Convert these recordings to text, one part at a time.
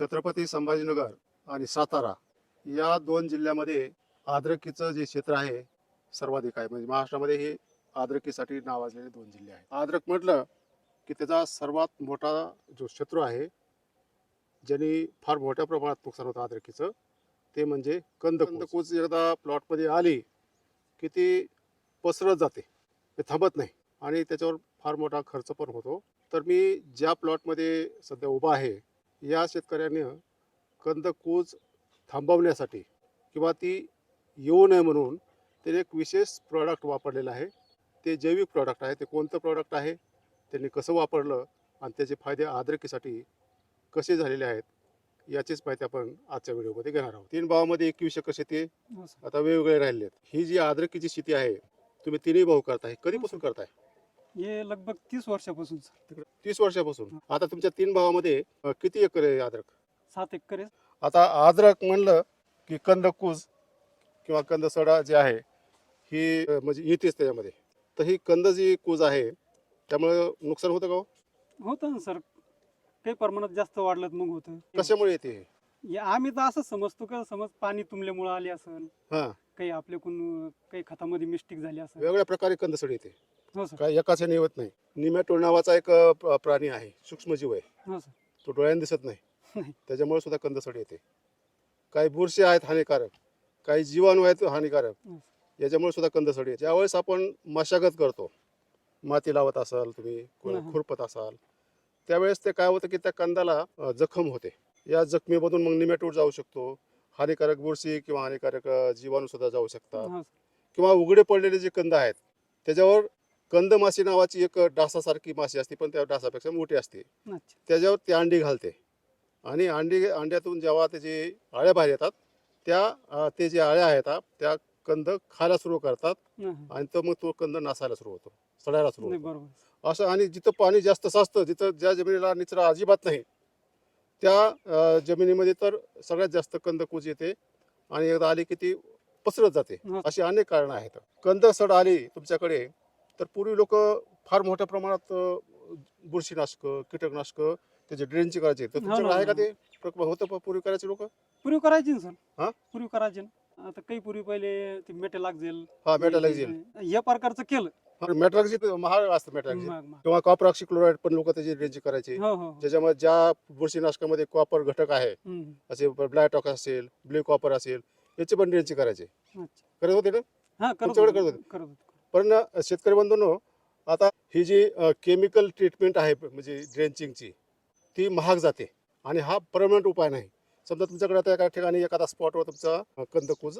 छत्रपती संभाजीनगर आणि सातारा या दोन जिल्ह्यामध्ये आद्रकीचं जे क्षेत्र आहे सर्वाधिक आहे. म्हणजे महाराष्ट्रामध्ये हे आद्रकीसाठी नावाजलेले दोन जिल्हे आहेत. आद्रक म्हटलं की त्याचा सर्वात मोठा जो शत्रू आहे ज्यांनी फार मोठ्या प्रमाणात नुकसान होतं आद्रकीचं ते म्हणजे कंद कंदकोच एकदा प्लॉटमध्ये आली की ती पसरत जाते. ते थांबत नाही आणि त्याच्यावर फार मोठा खर्च पण होतो. तर मी ज्या प्लॉटमध्ये सध्या उभा आहे या शेतकऱ्याने कंदकूज थांबवण्यासाठी किंवा ती येऊ नये म्हणून त्याने एक विशेष प्रॉडक्ट वापरलेलं आहे. ते जैविक प्रॉडक्ट आहे. ते कोणतं प्रॉडक्ट आहे? त्यांनी कसं वापरलं? आणि त्याचे फायदे आद्रकीसाठी कसे झालेले आहेत? याचीच माहिती आपण आजच्या व्हिडिओमध्ये घेणार आहोत. तीन भावामध्ये एकवीस एकर शेती. आता वेगवेगळे राहिले आहेत ही जी आद्रकीची शेती आहे तुम्ही तिन्ही भाऊ करताय. कधीपासून करताय? हे लगभग तीस वर्षापासून सर. तीस वर्षापासून. आता तुमच्या तीन भावामध्ये अं, किती एकर आहे अद्रक? सात एकर आहे. आता अद्रक म्हणलं की कंदकूज किंवा कंदसडा जे आहे ही अं, म्हणजे येतेच त्याच्यामध्ये. तर ही कंद जी कूज आहे त्यामुळे नुकसान होतं का हो? होतं ना सर. काही प्रमाणात जास्त वाढलं तर मग होतं. कशामुळे येते हे? हे आम्ही तर असंच समजतो का समज पाणी तुंबल्यामुळे आले असेल हा. काही आपल्याकडून काही खतामध्ये मिस्टेक झाली असेल वेगवेगळ्या प्रकारे कंदसड येते. हो सर. काय एकाच ह्याने होत नाही. निमॅटोड नावाचा एक अं, प्राणी आहे सूक्ष्मजीव आहे. हो सर. तो डोळ्याने दिसत नाही. नाही. त्याच्यामुळे सुद्धा कंदसड येते. काही बुरशी आहेत हानिकारक. काही जीवाणू आहेत हानिकारक. हं. याच्यामुळे सुद्धा कंदसड येते. ज्यावेळेस आपण मशागत करतो माती लावत असाल तुम्ही हं. खुरपत असाल त्यावेळेस ते काय होतं की त्या कंदाला अं, जखम होते. या जखमेमधून मग निमॅटोड जाऊ शकतो. हानिकारक बुरशी किंवा हानिकारक जीवाणू सुद्धा जाऊ शकतात. हो सर. किंवा उघडे पडलेले जे कंद आहेत त्याच्यावर कंद माशी नावाची एक डासासारखी माशी असते पण त्या डासापेक्षा मोठी असते. त्याच्यावर ती अंडी घालते. आणि अंडी अंड्यातून जेव्हा त्याचे आळ्या बाहेर येतात त्या ते जे आळ्या आहेत त्या कंद खायला सुरू करतात. आणि तो मग तो कंद नासायला सुरू होतो सडायला सुरू होतो. असं आणि जिथं पाणी जास्त साचतं जिथं ज्या जमिनीला निचरा अजिबात नाही त्या जमिनीमध्ये तर सगळ्यात जास्त कंदकूज येते आणि एकदा आली की ती पसरत जाते. अशी अनेक कारणं आहेत. कंद सड आली तुमच्याकडे तर पूर्वी लोक फार मोठ्या प्रमाणात बुरशीनाशक कीटकनाशक त्याचे ड्रेनचे करायचे. तर हो तुमच्याकडे आहे का हो. ते प्रक- होतं प- पूर्वी करायचे लोक? पूर्वी करायची ना हा? सर पूर्वी करायची ना. आता काही पूर्वी पहिले ते मेटे लागजेल हा मेटॅलॅक्झिल या प्रकारचं केलं. मेटॅलॅक्झिल महाग असतं मग- मग. किंवा कॉपर ऑक्सिक्लोराईड पण लोक त्याची ड्रेनची करायचे. हो हो हो. ज्याच्यामध्ये ज्या बुरशीनाशकामध्ये कॉपर घटक आहे हं, हं. असे ब्लॅटॉक असेल ब्ल्यू कॉपर असेल याचे पण ड्रेनची करायचे. अच्छा. करत होते ना? हा करत तुमच्याकडे होतो, करत होतो. पण शेतकरी बंधूंनो आता ही जी केमिकल ट्रीटमेंट आहे म्हणजे ड्रेंचिंगची ती महाग जाते आणि हा परमनंट उपाय नाही समजा तुमच्याकडे आता एका ठिकाणी एखादा स्पॉटवर तुमचा कंदकूज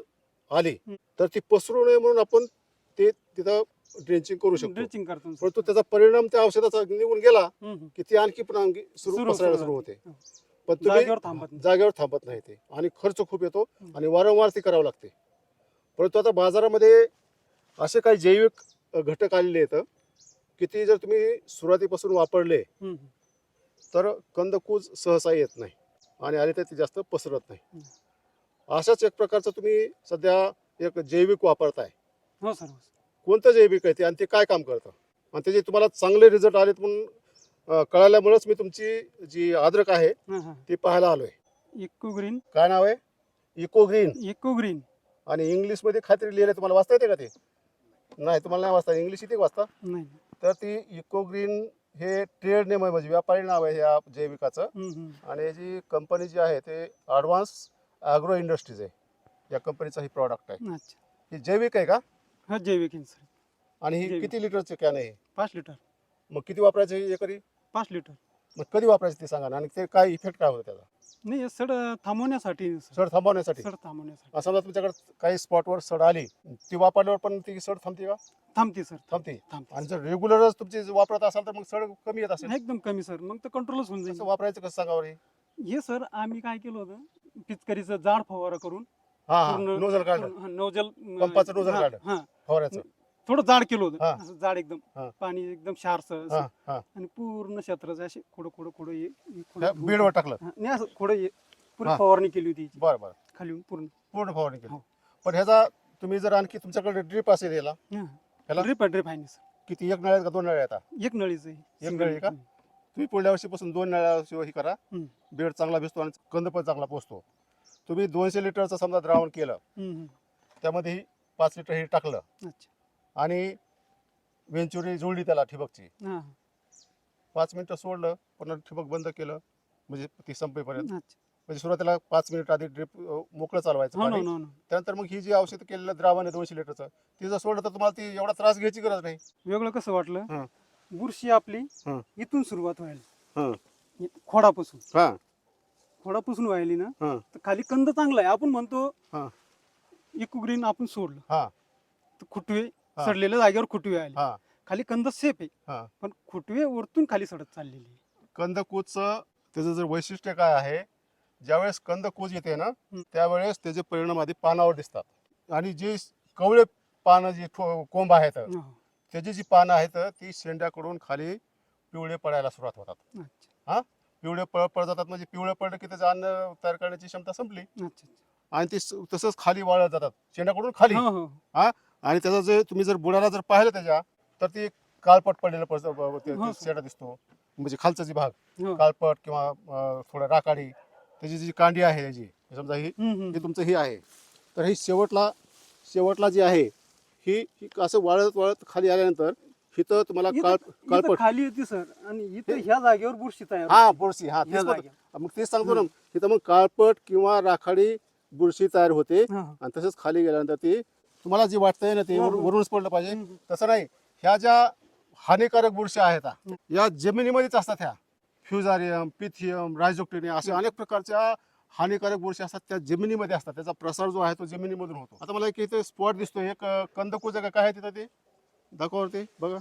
आली. तर ती पसरू नये म्हणून आपण ते तिथं ड्रेंचिंग करू शकतो ड्रेचिंग करतो. परंतु त्याचा परिणाम त्या औषधाचा निघून गेला. की ती आणखी पण सुरू सुरू- पसरायला सुरू होते. पण तुम्ही जागेवर थांबत नाही. ते आणि खर्च खूप येतो. आणि वारंवार ती करावं लागते परंतु आता बाजारामध्ये असे काही जैविक घटक आलेले आहेत की ते जर तुम्ही सुरुवातीपासून वापरले. तर कंदकूज सहसा येत नाही आणि आले तर ती जास्त पसरत नाही. अशाच एक प्रकारचं तुम्ही सध्या एक जैविक वापरताय. हो सर हो. कोणतं जैविक आहे ते आणि ते काय काम करतं? आणि त्याचे तुम्हाला चांगले रिझल्ट आलेत म्हणून कळाल्यामुळेच मी तुमची जी अद्रक आहे. ती पाहायला आलोय. इको ग्रीन काय नाव आहे? इको ग्रीन इको ग्रीन आणि इंग्लिशमध्ये खात्री लिहिलं तुम्हाला वाचता येते का ते? नाही तुम्हाला नाही वाचता. इंग्लिश येते वाचता? नाही. तर ती इको ग्रीन हे ट्रेड नेम आहे म्हणजे व्यापारी नाव आहे या जैविकाचं. आणि याची कंपनी जी आहे ते ॲडव्हान्स ॲग्रो इंडस्ट्रीज आहे. या कंपनीचा ही प्रॉडक्ट आहे. अच्छा. ही जैविक आहे का? हा जैविक आहे सर. आणि ही जैविक. किती लिटरचे कॅन आहे पाच लिटर. मग किती वापरायचं हे एकरी? पाच लिटर. मग कधी वापरायचं ते सांगा ना. आणि ते काय इफेक्ट काय होतं त्याचा? नाही हे सड थांबवण्यासाठी सर. सड थांबवण्यासाठी? सड थांबवण्यासाठी. समजा तुमच्याकडे काही स्पॉटवर सड आली ती वापरल्यावर पण ती सड थांबते का? थांबते सर. थांबते. थांबते आणि जर रेग्युलरच तुमची वापरत असाल तर मग सड कमी येत असेल. एकदम कमी सर. मग तर कंट्रोलच होऊन जाईल. वापरायचं कसं सांगा बरं हे? हे सर आम्ही काय केलं होतं? पिचकारीचं जाड फवारा करून हा हा. पूर्ण- नोझल काढलं. पूर्ण- हा, नोजल अं, पंपाचं नोजल हा, काढलं. हा. फवारायचं थोडं जाड केलं होतं. असं जाड एकदम. पाणी एकदम शारस हा हा. आणि पूर्ण क्षेत्राचं असे खोडं खोडं खोडं त्या बेडवर टाकलं. हा, नाही असं खोडं ये पुरी हा. फवारणी केली होती. बरं बरं. खाली पूर्ण. पूर्ण फवारणी केली. हो. पण ह्याचा तुम्ही जर आणखी तुमच्याकडे ड्रिप असेल याला ह्याला? ड्रिप ड्रिप आहे ना सर किती? एक नळ आहेत का दोन नळ आहेत आता? एक नळीच आहे एक नळी का? तुम्ही पुढल्या वर्षीपासून दोन नळ्याशिवाय हे करा. हम्म. बेड चांगला भिजतो आणि कंद पण चांगला पोचतो. तुम्ही दोनशे लिटरचं समजा द्रावण केलं. हम्म, हम्म. त्यामध्ये ही पाच लिटर हे टाकलं. अच्छा. आणि वेंचुरी जुळली त्याला ठिबकची. हा. पाच मिनिटं सोडलं पुन्हा ठिबक बंद केलं म्हणजे ती संपेपर्यंत. अच्छा. म्हणजे सुरुवातीला पाच मिनिट आधी ड्रिप मोकळं चालवायचं हो ना पाणी. हो ना, हो. त्यानंतर मग ही जी औषध केलेलं द्रावण आहे दोनशे लिटरचं ती जर सोडलं तर तुम्हाला ती एवढा त्रास घ्यायची गरज नाही. वेगळं कसं वाटलं? हा. बुरशी आपली हा. इथून सुरुवात व्हायला. इ- खोडापासून. हा. खोडापासून व्हायली ना हा. तर खाली कंद चांगला आहे. आपण म्हणतो हा. इकोग्रीन आपण सोडलं. हा. तर खुटवे हा. सडलेल्या जागेवर खुटवे आले. हा. खाली कंद सेफ आहे. हा. पण खुटवे वरतून खाली सडत चाललेली आहे. कंदकूजचं त्याचं जर वैशिष्ट्य काय आहे ज्यावेळेस कंदकूज येते ना हं. त्यावेळेस त्याचे परिणाम आधी पानावर दिसतात. आणि जी कवळे पानं जी ठो- कोंब आहेत हो. त्याची जी पानं आहेत ती शेंड्याकडून खाली पिवळे पडायला सुरुवात होतात. अच्छा. पिवळे पळ पड जातात म्हणजे पिवळे पडलं की त्याचं अन्न तयार करण्याची क्षमता संपली. अच्छा. आणि ते स- तसंच खाली वाळत जातात. शेंड्याकडून खाली. हो. हो? आणि त्याचा जे तुम्ही जर बुडाला जर पाहिलं त्याच्या तर ते काळपट पडलेलं हो, ते शेंडा दिसतो म्हणजे खालचा जी भाग हो. काळपट किंवा अं, थोडं राखाडी त्याची जी कांडी आहे याची समजा ही हम्म, हम्म. हे तुमचं ही आहे तर ही शेवटला शेवटला जी आहे ही ही असं वाळत वाळत खाली आल्यानंतर हिथं तुम्हाला इथं- काळ इथं काळपट खाली होती सर आणि इथं ह्या जागेवर बुरशी तयार हा. बुरशी हा तेच म्हणतो. जागेवर. मग तेच सांगतो ना तिथं मग काळपट किंवा राखाडी बुरशी तयार होते हा, हा. आणि तसंच खाली गेल्यानंतर ती तुम्हाला जी वाटतंय ना ते. वरून- वरूनच पडलं पाहिजे. तसं नाही ह्या ज्या हानिकारक बुरशी आहेत हा, या जमिनीमध्येच असतात ह्या. फ्युजारियम पिथियम रायझोक्टिनिया असे अनेक प्रकारच्या हानिकारक बुरशी असतात त्या जमिनीमध्ये असतात. त्याचा प्रसार जो आहे तो जमिनीमधून होतो. आता मला एक इथे स्पॉट दिसतोय. एक कंदकूज का काय आहे तिथं ते? दाखवावरती बघा.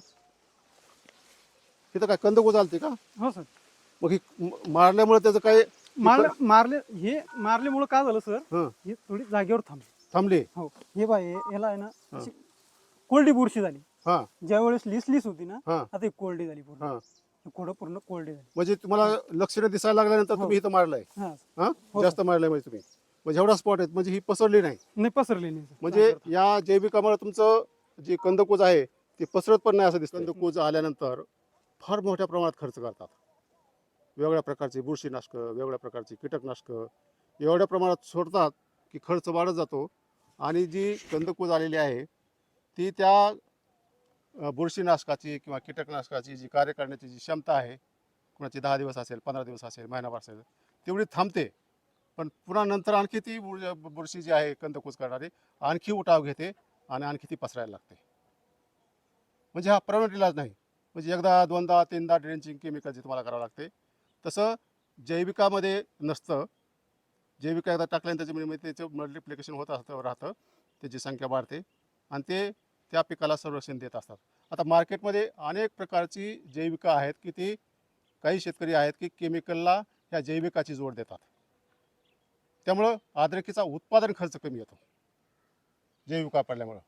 तिथं काय कंदकूज आलते का? हो सर. मग ही म- मारल्यामुळे त्याचं काय मारले मारले हे मारल्यामुळे काय झालं सर? हं, हे थोडी जागेवर थांबली थांबली. हो. हे बाय याला आहे ना अशी कोरडी बुरशी झाली. हा. ज्या वेळेस लिस लिस होती ना हा. आता ही कोरडी झाली पूर्ण. हा. हे कोरडं पूर्ण कोरडी झाली. म्हणजे तुम्हाला लक्षणं दिसायला लागल्यानंतर हो. तुम्ही इथं मारलंय. हा. हा? हो. जास्त मारलंय म्हणजे तुम्ही. म्हणजे एवढा स्पॉट आहे म्हणजे ही पसरली नाही. नाही पसरली नाही sir. म्हणजे या जैविकामुळे तुमचं जे कंदकूज आहे ते पसरत पण नाही असं दिसतं. कंदकूज आल्यानंतर फार मोठ्या प्रमाणात खर्च करतात. वेगळ्या प्रकारची बुरशीनाशकं वेगळ्या प्रकारची कीटकनाशकं एवढ्या प्रमाणात सोडतात की खर्च वाढत जातो. आणि जी कंदकूज आलेली आहे ती त्या बुरशीनाशकाची किंवा कीटकनाशकाची जी कार्य करण्याची जी क्षमता आहे कुणाची दहा दिवस असेल पंधरा दिवस असेल महिनाभर असेल तेवढी थांबते. पण पुन्हा नंतर आणखी ती बुर- बुरशी जी आहे कंदकूज करणारी आणखी उठाव घेते आणि आणखी ती पसरायला लागते. म्हणजे हा परमनंट इलाज नाही. म्हणजे एकदा दोनदा तीनदा ड्रेंचिंग केमिकलची तुम्हाला करावं लागते तसं जैविकामध्ये नसतं जैविका एकदा टाकल्यानंतर जमिनीमध्ये त्याचं मल्टिप्लिकेशन होत असतं राहतं. त्याची संख्या वाढते. आणि ते त्या पिकाला संरक्षण देत असतात. आता मार्केटमध्ये अनेक प्रकारची जैविका आहेत की ती काही शेतकरी आहेत की केमिकलला ह्या जैविकाची जोड देतात. त्यामुळं आद्रकीचा उत्पादन खर्च कमी येतो. जैविक वापरल्यामुळं.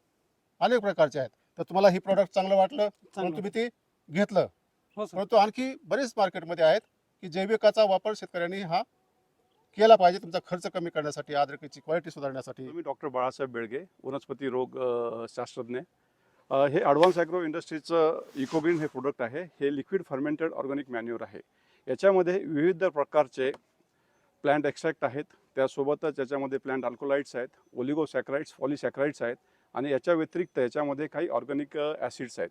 अनेक प्रकारचे आहेत. तर तुम्हाला ही प्रॉडक्ट चांगलं वाटलं म्हणून. तुम्ही ते घेतलं. हो परंतु आणखी बरेच मार्केटमध्ये आहेत की जैविकाचा वापर शेतकऱ्यांनी हा केला पाहिजे तुमचा खर्च कमी करण्यासाठी आद्रकीची क्वालिटी सुधारण्यासाठी. मी डॉक्टर बाळासाहेब बेळगे वनस्पती रोग शास्त्रज्ञ. हे ॲडव्हान्स ॲग्रो इंडस्ट्रीचं इकोग्रीन हे प्रोडक्ट आहे. हे लिक्विड फर्मेंटेड ऑर्गॅनिक मॅन्युअर आहे. याच्यामध्ये विविध प्रकारचे प्लांट एक्स्ट्रॅक्ट आहेत. त्यासोबतच याच्यामध्ये प्लांट अल्कोलाइट्स आहेत ओलिगोसॅक्राइड्स पॉलिसॅक्राइड्स आहेत आणि याच्या व्यतिरिक्त याच्यामध्ये काही ऑर्गॅनिक ॲसिड्स आहेत.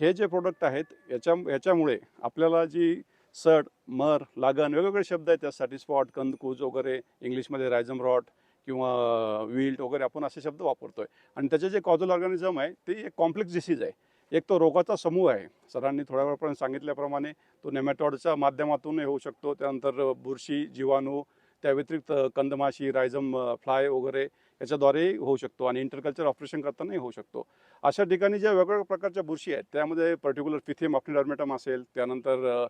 हे जे प्रोडक्ट आहेत याच्या याच्यामुळे आपल्याला जी सड मर लागण वेगवेगळे शब्द आहेत त्यासाठी. स्पॉट कंदकूज वगैरे इंग्लिशमध्ये रायझम रॉट किंवा विल्ट वगैरे आपण असे शब्द वापरतोय. आणि त्याचे जे कॉजल ऑर्गॅनिझम आहे ते एक कॉम्प्लेक्स डिसीज आहे. एक तो रोगाचा समूह आहे. सरांनी थोड्या वेळापर्यंत सांगितल्याप्रमाणे तो नेमॅटॉडच्या माध्यमातून होऊ शकतो. त्यानंतर बुरशी जीवाणू त्या व्यतिरिक्त कंदमाशी रायझम फ्लाय वगैरे याच्याद्वारेही होऊ शकतो आणि इंटरकल्चर ऑपरेशन करतानाही होऊ शकतो. अशा ठिकाणी ज्या वेगवेगळ्या प्रकारच्या बुरशी आहेत त्यामध्ये पर्टिक्युलर पिथियम ऑप्टिडर्मेटम असेल त्यानंतर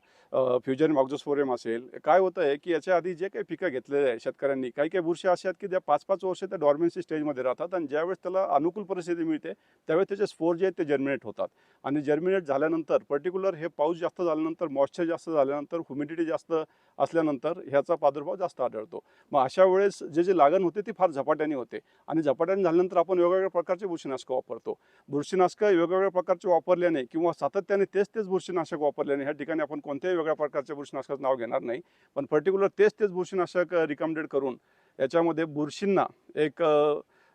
फ्युजन ऑक्झोस्फोरियम असेल. काय होतं आहे की याच्या आधी जे काही पिकं घेतलेले आहे शेतकऱ्यांनी काही काही बुरशी अशा आहेत की ज्या पाच पाच वर्ष त्या डॉर्मेन्सी स्टेजमध्ये राहतात आणि ज्यावेळेस त्याला अनुकूल परिस्थिती मिळते त्यावेळेस त्याचे स्फोर जे आहेत ते जर्मिनेट होतात. आणि जर्मिनेट झाल्यानंतर पर्टिक्युलर हे पाऊस जास्त झाल्यानंतर मॉइश्चर जास्त झाल्यानंतर ह्युमिडिटी जास्त असल्यानंतर ह्याचा प्रादुर्भाव जास्त आढळतो. मग अशा वेळेस जे जे लागण होते ती फार झपाट्याने होते. आणि झपाट्याने झाल्यानंतर आपण वेगवेगळ्या प्रकारचे बुरशीनाशकं वापरतो. बुरशीनाशकं वेगवेगळ्या प्रकारचे वापरल्याने किंवा सातत्याने तेच तेच बुरशीनाशक वापरल्याने ह्या ठिकाणी आपण कोणत्याही वेगळ्या प्रकारच्या बुरशीनाशकाचं नाव घेणार नाही. पण पर्टिक्युलर तेच तेच बुरशीनाशक रिकमेंडेड करून याच्यामध्ये बुरशींना एक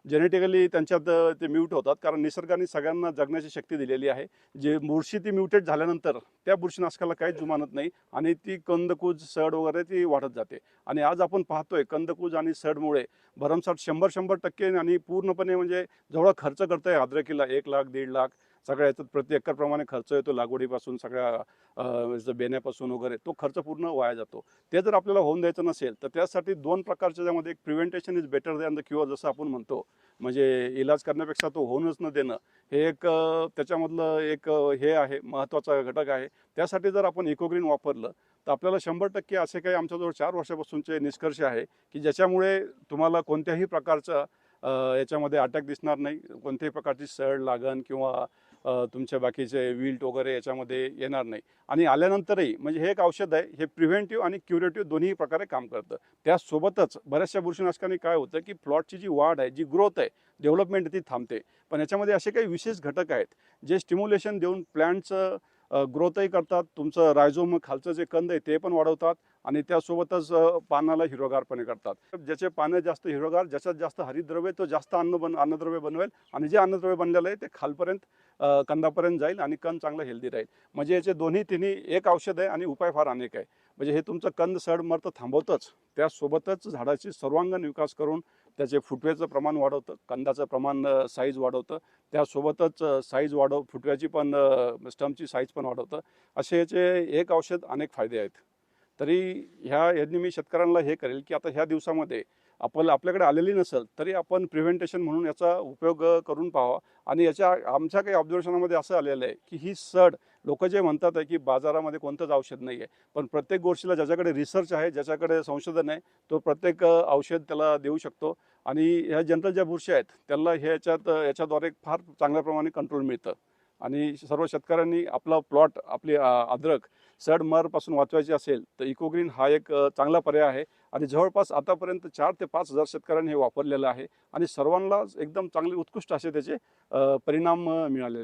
जेनेटिकली त्यांच्यात ते म्यूट होतात. कारण निसर्गाने सगळ्यांना जगण्याची शक्ती दिलेली आहे. जे बुरशी ती म्युटेट झाल्यानंतर त्या बुरशीनाशकाला काहीच जुमानत नाही आणि ती कंदकूज सड वगैरे ती वाढत जाते. आणि आज आपण पाहतोय कंदकूज आणि सडमुळे भरमसाठ शंभर शंभर टक्के आणि पूर्णपणे म्हणजे जेवढा खर्च करतोय अद्रकीला एक लाख दीड लाख सगळ्या याच्यात प्रति एकरप्रमाणे खर्च येतो लागवडीपासून सगळ्या बेण्यापासून वगैरे तो खर्च पूर्ण वाया जातो. ते जर आपल्याला होऊन द्यायचं नसेल तर त्यासाठी दोन प्रकारच्या त्यामध्ये एक prevention is better than the cure जसं आपण म्हणतो. म्हणजे इलाज करण्यापेक्षा तो होऊनच न देणं. हे एक त्याच्यामधलं एक हे आहे महत्त्वाचा घटक आहे. त्यासाठी जर आपण इकोग्रीन वापरलं तर आपल्याला शंभर टक्के असे काही आमच्याजवळ चार वर्षापासूनचे निष्कर्ष आहे की ज्याच्यामुळे तुम्हाला कोणत्याही प्रकारचा याच्यामध्ये अटॅक दिसणार नाही. कोणत्याही प्रकारची सड लागण किंवा तुमच्या बाकीचे विल्ट वगैरे याच्यामध्ये येणार नाही. आणि आल्यानंतरही म्हणजे हे एक औषध आहे हे प्रिव्हेंटिव्ह आणि क्युरेटिव्ह दोन्ही प्रकारे काम करतं. त्यासोबतच बऱ्याचशा बुरशीनाशकांनी काय होतं की प्लॉटची जी वाढ आहे जी ग्रोथ आहे डेव्हलपमेंट ती थांबते. पण याच्यामध्ये असे काही विशेष घटक आहेत जे स्टिम्युलेशन देऊन प्लॅन्टचं ग्रोथही करतात. तुमचं रायझोम खालचं जे कंद आहे ते पण वाढवतात आणि त्यासोबतच पानाला हिरोगारपणे करतात. ज्याचे पानं जास्त हिरोगार ज्याच्यात जास्त हरिद्रव्य तो जास्त अन्न बन अन्नद्रव्य बनवेल आणि जे अन्नद्रव्य बनलेलं आहे ते खालपर्यंत कंदापर्यंत जाईल आणि कंद चांगलं हेल्दी राहील. म्हणजे याचे दोन्ही तिन्ही एक औषध आहे आणि उपाय फार अनेक आहे. म्हणजे हे तुमचं कंद सड मर तर थांबवतंच. त्यासोबतच झाडाची सर्वांगण विकास करून त्याचे फुटव्याचं प्रमाण वाढवतं कंदाचं प्रमाण साईज वाढवतं. त्यासोबतच साईज वाढव फुटव्याची पण स्टमची साईज पण वाढवतं. असे याचे एक औषध अनेक फायदे आहेत. तरी ह्या यांनी मी शेतकऱ्यांना हे करेल की आता ह्या दिवसामध्ये आपण आपल्याकडे आलेली नसेल तरी आपण प्रिव्हेंटेशन म्हणून याचा उपयोग करून पाहावा. आणि याच्या आमच्या काही ऑब्झर्वेशनामध्ये असं आलेलं आहे की ही सड लोक जे म्हणतात आहे की बाजारामध्ये कोणतंच औषध नाही आहे पण प्रत्येक गोष्टीला ज्याच्याकडे रिसर्च आहे ज्याच्याकडे संशोधन आहे तो प्रत्येक औषध त्याला देऊ शकतो. आणि ह्या जनरल ज्या बुरशी आहेत त्याला हे याच्यात याच्याद्वारे फार चांगल्या प्रमाणे कंट्रोल मिळतं. आणि सर्व शेतकऱ्यांनी आपला प्लॉट आपली अद्रक सड मरपासून वाचवायची असेल तर इकोग्रीन हा एक चांगला पर्याय आहे. आणि जवळपास आतापर्यंत चार ते पाच हजार शेतकऱ्यांनी हे वापरलेलं आहे. आणि सर्वांना एकदम चांगले उत्कृष्ट असे त्याचे परिणाम मिळालेले आहे